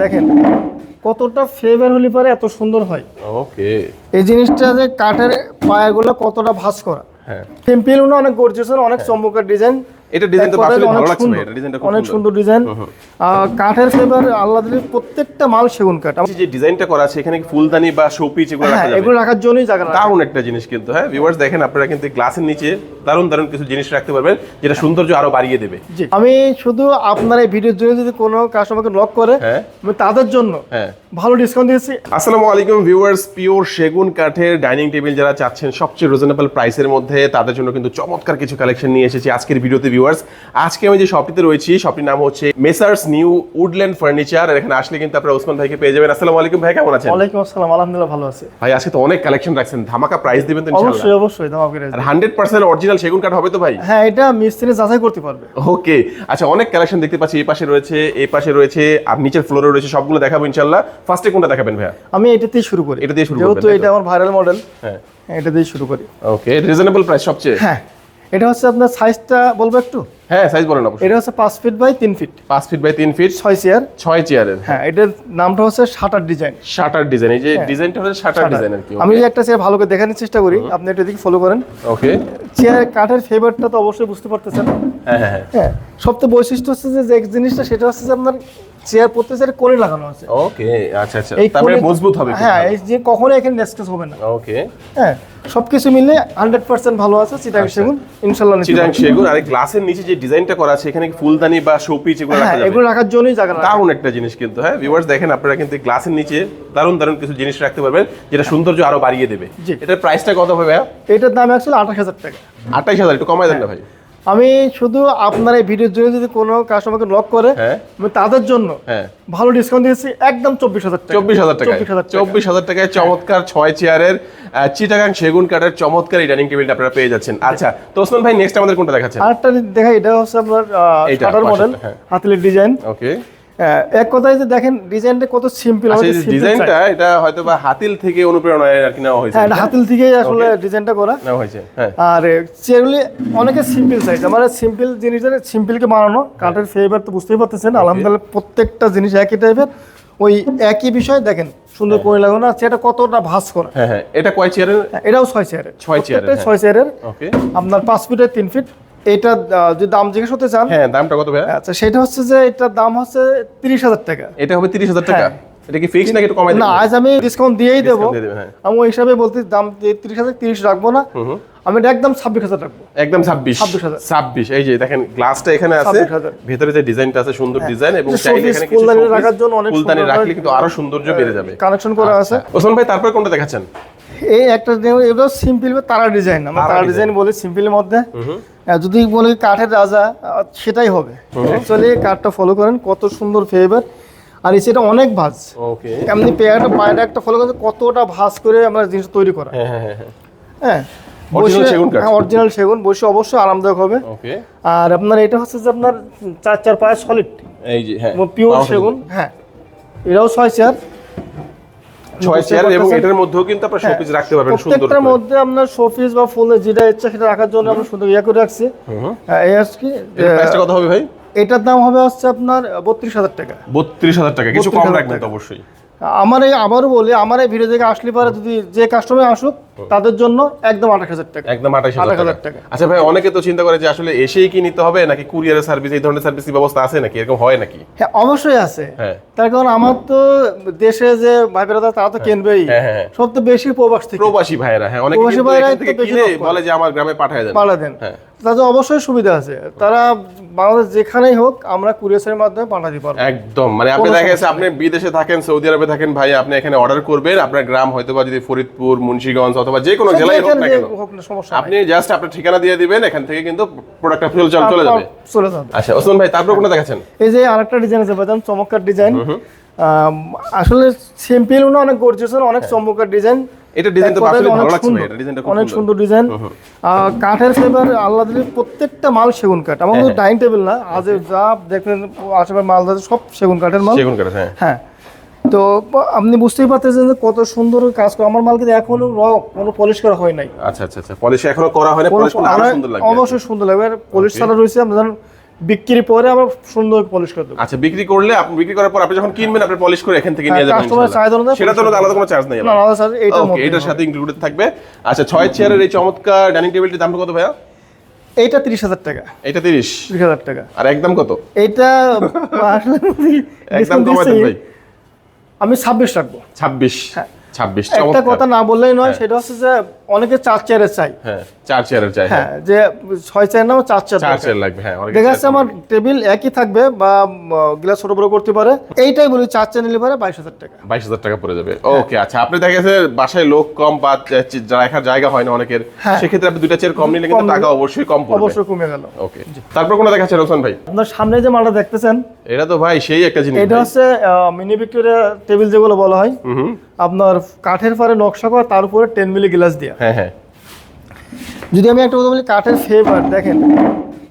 দেখেন কতটা ফ্লেভার হলে পরে এত সুন্দর হয়। ওকে এই জিনিসটা যে কাঠের পায়াগুলো কতটা ভাস করা। হ্যাঁ। সিম্পল না অনেক গর্জিয়াস অনেক চমকের ডিজাইন এটা ডিজাইন তো আসলে ভালো লাগছে এটা ডিজাইনটা খুব অনেক সুন্দর। ডিজাইন কাঠের ফ্লেভার প্রত্যেকটা মাল সেগুন কাঠ। যে ডিজাইনটা করা আছে এখানে কি ফুলদানি বা শোপিস এগুলো হ্যাঁ রাখা যাবে? এগুলো রাখার জন্যই জায়গা। দারুণ একটা জিনিস কিন্তু হ্যাঁ ভিউয়ার্স দেখেন আপনারা কিন্তু গ্লাসের নিচে দারুণ দারুণ কিছু জিনিস রাখতে পারবেন যেটা সৌন্দর্য আরও বাড়িয়ে দেবে। আমি শুধু আপনার এই ভিডিওর জন্য যদি কোনো কাস্টমারকে লক করে হ্যাঁ। আমি তাদের জন্য হ্যাঁ। ভালো ডিসকাউন্ট দিয়েছি। আসসালামু আলাইকুম ভিউয়ার্স পিওর সেগুন কাঠের ডাইনিং টেবিল যারা চাচ্ছেন সবচেয়ে রিজনেবল প্রাইসের মধ্যে তাদের জন্য কিন্তু চমৎকার কিছু কালেকশন নিয়ে এসেছি। আজকের ভিডিওতে ভিউয়ার্স আজকে আমি যে শপটিতে রয়েছি শপটির নাম হচ্ছে মেসার্স নিউ উডল্যান্ড ফার্নিচার আর এখানে আসলে কিন্তু আপনারা ওসমান ভাইকে পেয়ে যাবেন। আসসালামু আলাইকুম ভাই কেমন আছেন? ওয়ালাইকুম আসসালাম আলহামদুলিল্লাহ ভালো আছে। ভাই আজকে তো অনেক কালেকশন রাখছেন ধামাকা প্রাইস দিবেন তো ইনশাআল্লাহ। অবশ্যই অবশ্যই দাম আপনি আর হান্ড্রেড পার্সেন্ট অরিজিনাল সেগুন কাঠ হবে তো ভাই? হ্যাঁ এটা মিস্ত্রি যাচাই করতে পারবে। ওকে আচ্ছা অনেক কালেকশন দেখতে পাচ্ছি এই পাশে রয়েছে এই পাশে রয়েছে আর নিচের ফ্লোরে রয়েছে সবগুলো দেখাবো ইনশাল্লাহ ফার্স্টে কোনটা দেখাবেন ভাইয়া? আমি এটাতেই শুরু করি। এটা দিয়ে শুরু যেহেতু করবেন, তাই তো? এটা আমার ভাইরাল মডেল হ্যাঁ। এটা দিয়ে শুরু করি। ওকে রিজনেবল প্রাইস সবচেয়ে? হ্যাঁ। এটা হচ্ছে আপনার সাইজটা বলব একটু? হ্যাঁ সাইজ বলেন অবশ্যই। এটা হচ্ছে পাঁচ ফিট বাই তিন ফিট পাঁচ ফিট বাই তিন ফিট ছয় চেয়ার ছয় চেয়ারের হ্যাঁ এটার নামটা হচ্ছে শাটার ডিজাইন শাটার ডিজাইন এই যে ডিজাইনটা হচ্ছে শাটার ডিজাইন আর কি আমি একটা চেয়ার ভালো করে দেখানোর চেষ্টা করি আপনি এটা দিকে ফলো করেন। ওকে চেয়ার কাঠের ফেভারটা তো অবশ্যই বুঝতে পারতেছেন। হ্যাঁ হ্যাঁ হ্যাঁ। হ্যাঁ সবথেকে বৈশিষ্ট্য হচ্ছে যে যে জিনিসটা সেটা হচ্ছে যে আপনার চেয়ার প্রত্যেক লাগানো আছে। ওকে আচ্ছা আচ্ছা। তারপরে মজবুত হবে হ্যাঁ এই যে কখনো এখানে নেসকেস হবে না। ওকে। হ্যাঁ সবকিছু মিলে হান্ড্রেড পার্সেন্ট ভালো আছে চিটাং। সেগুন ইনশাল্লাহ চিটাং। সেগুন আর গ্লাসের নিচে যে ডিজাইনটা করা আছে এখানে ফুলদানি বা শোপিস এগুলো হ্যাঁ রাখা যাবে? এগুলো রাখার জন্যই জায়গা। দারুণ একটা জিনিস কিন্তু হ্যাঁ ভিউয়ার্স দেখেন আপনারা কিন্তু গ্লাসের নিচে দারুণ দারুণ কিছু জিনিস রাখতে পারবেন যেটা সৌন্দর্য আরও বাড়িয়ে দেবে। এটার প্রাইসটা কত হবে ভাইয়া? এটার দাম অ্যাকচুয়ালি আঠাশ হাজার টাকা। আঠাইশ হাজার একটু কমাই দেন না ভাই। আমি শুধু আপনার এই ভিডিওর জন্য যদি কোনো কাস্টমারকে লক করে হ্যাঁ। আমি তাদের জন্য হ্যাঁ। ভালো ডিসকাউন্ট দিয়েছি একদম চব্বিশ হাজার চব্বিশ হাজার টাকা। চব্বিশ হাজার চব্বিশ হাজার টাকায় চমৎকার ছয় চেয়ারের চিটাগাং সেগুন কাঠের চমৎকার এই ডাইনিং টেবিলটা আপনারা পেয়ে যাচ্ছেন। আচ্ছা তো ওসমান ভাই নেক্সট আমাদের কোনটা দেখাচ্ছেন? আরেকটা দেখা এটা হচ্ছে আপনার শাটার মডেল হ্যাঁ। হাতিলের ডিজাইন ওকে এক কথায় যে দেখেন ডিজাইনটা কত সিম্পল আচ্ছা ডিজাইনটা এটা হয়তো বা হাতিল থেকে অনুপ্রেরণা আর কি নেওয়া হয়েছে। হ্যাঁ হাতিল থেকে আসলে ডিজাইনটা করা। নেওয়া হয়েছে হ্যাঁ। আর চেয়ারগুলি অনেকে সিম্পল সাইজ আমার সিম্পল জিনিসটা সিম্পলকে বানানো কাঠের ফ্লেভার তো বুঝতেই পারতেছেন। আলহামদুলিল্লাহ প্রত্যেকটা জিনিস একই টাইপের ওই একই বিষয় দেখেন সুন্দর করে লাগানো আর সেটা কতটা ভাস করা? হ্যাঁ হ্যাঁ এটা কয় চেয়ারের এটাও ছয় চেয়ারের ছয় চেয়ারের, ছয় চেয়ারের ওকে আপনার পাঁচ ফিটের তিন ফিট এটা যদি দাম জিজ্ঞেস করতে চান। হ্যাঁ দামটা কত ভাই আচ্ছা সেটা হচ্ছে যে এটার দাম হচ্ছে তিরিশ হাজার টাকা। এটা হবে তিরিশ হাজার টাকা? হ্যাঁ। এটা কি ফিক্স নাকি একটু কমাই না আজ আমি ডিসকাউন্ট দিয়েই দেবো। হ্যাঁ। আমি ওই হিসাবে বলতে দাম তিরিশ হাজার তিরিশ রাখব না। আমি এটা একদম ছাব্বিশ হাজার রাখব। একদম ছাব্বিশ? 26,000 ছাব্বিশ এই যে দেখেন গ্লাসটা এখানে আছে। 26,000 ভেতরে যে ডিজাইনটা আছে সুন্দর ডিজাইন এবং চাইলে এখানে ফুলদানি রাখার জন্য অনেক ফুলদানি রাখলে কিন্তু আরও সৌন্দর্য বেড়ে যাবে। কানেকশন করা আছে। ওসমান ভাই তারপর কোনটা দেখাচ্ছেন? এই একটা এগুলো সিম্পল তারা ডিজাইন আমরা তারা ডিজাইন বলি সিম্পলের মধ্যে। যদি বলি কাঠের রাজা সেটাই হবে। অ্যাকচুয়ালি কাঠটা ফলো করেন কত সুন্দর ফেভার আর সেটা অনেক ভাজ। ওকে এমনি পেয়ারটা পায়রা একটা ফলো করেন কতটা ভাজ করে আমরা জিনিস তৈরি করা। হ্যাঁ হ্যাঁ হ্যাঁ হ্যাঁ। হ্যাঁ সেগুন অরিজিনাল সেগুন বসে অবশ্যই আরামদায়ক হবে। ওকে আর আপনার এটা হচ্ছে যে আপনার চার চার পায়ে সলিড এই যে হ্যাঁ পিওর সেগুন হ্যাঁ। এটাও ছয় চেয়ার ছয় চেয়ার এবং এটার মধ্যেও কিন্তু আপনার শোপিস রাখতে পারবেন সুন্দর প্রত্যেকটার মধ্যে আপনার শোপিস বা ফুলের যেটা ইচ্ছা সেটা রাখার জন্য আমরা সুন্দর ইয়ে করে রাখছি। হ্যাঁ, এই আর কি এর প্রাইসটা কত হবে ভাই? এটার দাম হবে হচ্ছে আপনার বত্রিশ হাজার টাকা। বত্রিশ হাজার টাকা। কিছু কম রাখবেন তো অবশ্যই। আমার এই আবারও বলি আমার এই ভিডিও থেকে আসলে পরে যদি যে কাস্টমার আসুক তাদের জন্য একদম আঠাশ হাজার টাকা। একদম আঠাশ হাজার টাকা। আচ্ছা ভাই অনেকে তো চিন্তা করে যে আসলে এসেই কি নিতে হবে নাকি কুরিয়ারের সার্ভিস এই ধরনের সার্ভিস ব্যবস্থা আছে নাকি? এরকম হয় নাকি? হ্যাঁ অবশ্যই আছে। হ্যাঁ। তার কারণ আমার তো দেশে যে ভাই বেড়াদা তারা তো কিনবেই। হ্যাঁ, হ্যাঁ, হ্যাঁ। সব তো বেশি প্রবাস থেকে। প্রবাসী ভাইয়েরা হ্যাঁ অনেকে প্রবাসী কিনে বলে যে আমার গ্রামে পাঠায় দেন। পাঠা দেন। তাদের অবশ্যই সুবিধা আছে। তারা বাংলাদেশ যেখানেই হোক আমরা কুরিয়ারের মাধ্যমে পাঠাতে পারব। একদম। মানে আপনি দেখা গেছে আপনি বিদেশে থাকেন সৌদি আরবে থাকেন ভাই আপনি এখানে অর্ডার করবেন। আপনার গ্রাম হয়তো বা যদি ফরিদপুর মুন্সিগঞ্জ অথবা যে কোনো জেলায় হোক না কেন আপনি জাস্ট আপনার ঠিকানা দিয়ে দিবেন এখান থেকে কিন্তু প্রোডাক্টটা ফেল চলে চলে যাবে। চলে যাবে। আচ্ছা ওসমান ভাই তারপর কোনটা দেখাচ্ছেন? এই যে আরেকটা ডিজাইন আছে বাদাম চমৎকার ডিজাইন আসলে সিম্পল না অনেক গর্জিয়াস অনেক চমৎকার ডিজাইন এটা ডিজাইন তো আসলে ভালো লাগছে এটা ডিজাইনটা অনেক সুন্দর। ডিজাইন কাঠের ফ্লেভার আল্লাহ দিলে প্রত্যেকটা মাল সেগুন কাঠ। হ্যাঁ, ডাইনিং টেবিল না আজ যা দেখবেন আশেপাশে মাল সব সেগুন কাঠের মাল। সেগুন কাঠ হ্যাঁ। হ্যাঁ। তো আপনি বুঝতেই পারতেছেন যে কত সুন্দর কাজ করে আমার মাল কিন্তু এখনও র কোনো পলিশ করা হয় নাই। আচ্ছা আচ্ছা আচ্ছা। পলিশ এখনও করা হয়নি পলিশ করলে আরও সুন্দর লাগবে। অবশ্যই সুন্দর লাগবে। পলিশ ছাড়া রয়েছে আমরা জানেন বিক্রি পরে আমরা সুন্দর পলিশ করে দেবো। আচ্ছা বিক্রি করলে আপনি বিক্রি করার পর আপনি যখন কিনবেন আপনি পলিশ করে এখান থেকে নিয়ে হ্যাঁ, যাবেন customer ইনশাআল্লাহ। চাহিদা অনুযায়ী সেটা তো আলাদা কোনো চার্জ নাই না আলাদা স্যার এইটার ওকে মধ্যে এটার সাথে ইনক্লুডেড থাকবে। আচ্ছা ছয় চেয়ারের এই চমৎকার ডাইনিং টেবিলটির দাম কত ভাইয়া? এইটা তিরিশ হাজার টাকা। এটা তিরিশ? তিরিশ হাজার টাকা। আর একদম কত? এটা আসলে একদম কমাই ভাই। আমি ছাব্বিশ রাখব। ছাব্বিশ হ্যাঁ। ছাব্বিশ একটা কথা না বললেই নয় সেটা হচ্ছে যে অনেকে চার চেয়ারে চাই। হ্যাঁ। চার চেয়ারের চাই হ্যাঁ যে ছয় চেয়ার নাও চার চেয়ার চার চেয়ার লাগবে হ্যাঁ দেখা যাচ্ছে আমার টেবিল একই থাকবে বা গ্লাস ছোট বড় করতে পারে। এইটাই বলি চার চেয়ার নিলে পারে বাইশ হাজার টাকা। বাইশ হাজার টাকা পড়ে যাবে। ওকে আচ্ছা আপনি দেখা গেছে বাসায় লোক কম বা রাখার জায়গা হয় না অনেকের হ্যাঁ। সেক্ষেত্রে আপনি দুইটা চেয়ার কম নিলে কিন্তু টাকা অবশ্যই কম পড়বে। অবশ্যই কমে গেল। ওকে তারপর কোনো দেখাচ্ছে রোশন ভাই? আপনার সামনে যে মালটা দেখতেছেন এটা তো ভাই সেই একটা জিনিস এটা। হচ্ছে মিনি ভিক্টোরিয়া টেবিল যেগুলো বলা হয়। আপনার কাঠের পারে নকশা করা তার উপরে টেন মিলি গ্লাস দেওয়া হ্যাঁ হ্যাঁ। যদি আমি একটা কথা বলি কাঠের ফেভার দেখেন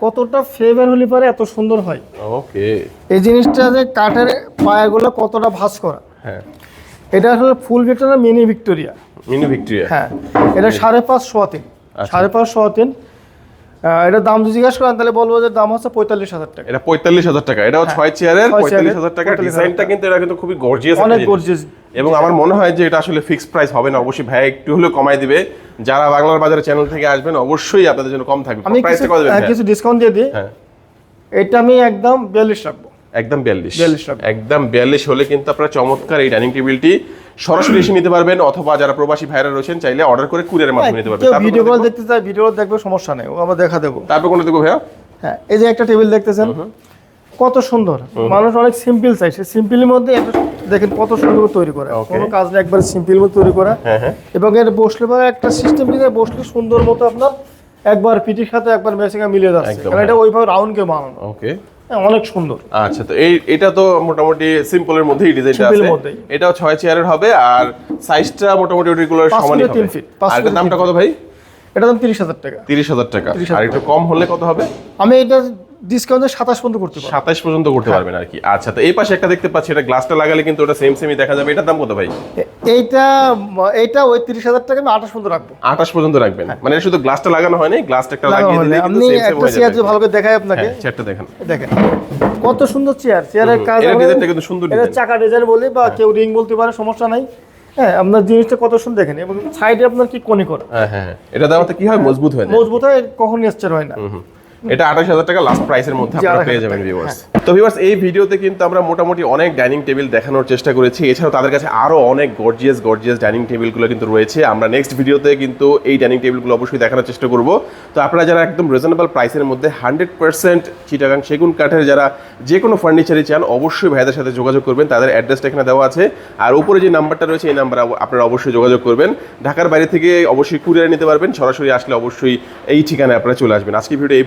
কতটা ফেভার হলে পারে এত সুন্দর হয়। ওকে এই জিনিসটা যে কাঠের পায়াগুলো কতটা ভাস করা হ্যাঁ। এটা আসলে full Victoria mini Victoria mini Victoria হ্যাঁ এটা সাড়ে পাঁচ সোয়া তিন। আচ্ছা। সাড়ে পাঁচ সোয়া তিন। এটার দাম যদি জিজ্ঞাসা করেন তাহলে বলব যে দাম হচ্ছে পঁয়তাল্লিশ হাজার টাকা। এটা পঁয়তাল্লিশ হাজার টাকা। এটাও ছয় চেয়ারের পঁয়তাল্লিশ হাজার টাকা। ডিজাইনটা কিন্তু এটা কিন্তু খুবই গর্জিয়াস অনেক গর্জিয়াস এবং আমার মনে হয় যে এটা আসলে ফিক্সড প্রাইস হবে না। অবশ্যই ভাই একটু হলেও কমাই দিবে। যারা বাংলার বাজারে চ্যানেল থেকে আসবেন অবশ্যই আপনাদের জন্য কম থাকবে। আমি কিছু দেবেন হ্যাঁ, ডিসকাউন্ট দিয়ে দিই। হ্যাঁ। এটা আমি একদম বিয়াল্লিশ রাখব। একদম বিয়াল্লিশ। 42 টাকা। একদম বিয়াল্লিশ হলে কিন্তু আপনারা চমৎকার এই ডাইনিং টেবিলটি সরাসরি এসে নিতে পারবেন অথবা যারা প্রবাসী ভাইরা রয়েছেন চাইলে অর্ডার করে কুরিয়ারের মাধ্যমে নিতে পারবেন। ভিডিও কল দেখতে চাই ভিডিও দেখবে সমস্যা নেই ও আমরা দেখা দেবো। তারপর কোনো দেখব ভাইয়া? হ্যাঁ এই যে একটা টেবিল দেখতেছেন কত সুন্দর। মানুষ অনেক সিম্পল চাই সে সিম্পলের মধ্যে দেখেন কত সুন্দর তৈরি করে. কোনো কাজ নেই একবার সিম্পল মধ্যে তৈরি করা। হ্যাঁ হ্যাঁ। এবং এর বসলে পরে একটা সিস্টেম থেকে বসলে সুন্দর মতো আপনার একবার পিটির সাথে একবার মেসিংয়ে মিলিয়ে যাচ্ছে। কারণ এটা ওইভাবে রাউন্ড কে বানানো ওকে হ্যাঁ, অনেক সুন্দর। আচ্ছা তো এই এটা তো মোটামুটি সিম্পলের মধ্যেই ডিজাইনটা আছে। এটাও ছয় চেয়ারের হবে আর সাইজটা মোটামুটি রেগুলার সমানই হবে তিন ফিট, পাঁচ আর দামটা কত ভাই? এটা দাম তিরিশ হাজার টাকা। তিরিশ হাজার টাকা। 30,000 আর একটু কম হলে কত হবে? আমি এটা ডিসকাউন্টে সাতাশ পর্যন্ত করতে পর্যন্ত করতে পারবেন আর কি। আচ্ছা তো এই পাশে একটা দেখতে পাচ্ছি এটা গ্লাসটা লাগালে কিন্তু ওটা সেম সেমই দেখা যাবে। এটার দাম কত ভাই? এইটা এইটা ওই তিরিশ হাজার টাকা আমি আঠাশ পর্যন্ত রাখব। আঠাশ পর্যন্ত রাখবেন? মানে শুধু গ্লাসটা লাগানো হয়নি গ্লাসটা একটা লাগিয়ে দিলে আপনি একটা চেয়ার যে ভালো করে দেখাই আপনাকে। হ্যাঁ চেয়ারটা দেখেন। দেখেন কত সুন্দর চেয়ার চেয়ারের কাজ আমরা- ডিজাইনটা কিন্তু সুন্দর এটা চাকা ডিজাইন বলি বা কেউ রিং বলতে পারে সমস্যা নাই। হ্যাঁ আপনার জিনিসটা কত সুন্দর দেখেন। এবং সাইডে আপনার কি কোনি করা হ্যাঁ হ্যাঁ। হ্যাঁ। এটা দেওয়াতে কি হয়? মজবুত হয়ে মজবুত হয় কখন এসচার হয় না। এটা আঠাশ হাজার টাকা লাস্ট প্রাইসের মধ্যে আপনারা পেয়ে যাবেন ভিউয়ার্স তো ভিউয়ার্স এই ভিডিওতে কিন্তু আমরা মোটামুটি অনেক ডাইনিং টেবিল দেখানোর চেষ্টা করেছি। এছাড়াও তাদের কাছে আরও অনেক গর্জিয়াস গর্জিয়াস ডাইনিং টেবিলগুলো কিন্তু রয়েছে। আমরা নেক্সট ভিডিওতে কিন্তু এই ডাইনিং টেবিলগুলো অবশ্যই দেখানোর চেষ্টা করব। তো আপনারা যারা একদম রিজনেবল প্রাইসের মধ্যে হান্ড্রেড পার্সেন্ট চিটাগাং সেগুন কাঠের যারা যে কোনো ফার্নিচারই চান অবশ্যই ভাইদের সাথে যোগাযোগ করবেন। তাদের অ্যাড্রেসটা এখানে দেওয়া আছে। আর উপরে যে নাম্বারটা রয়েছে এই নাম্বার আপনারা অবশ্যই যোগাযোগ করবেন। ঢাকার বাইরে থেকে অবশ্যই কুরিয়ার নিতে পারবেন। সরাসরি আসলে অবশ্যই এই ঠিকানায় আপনারা চলে আসবেন। আজকে ভিডিও এই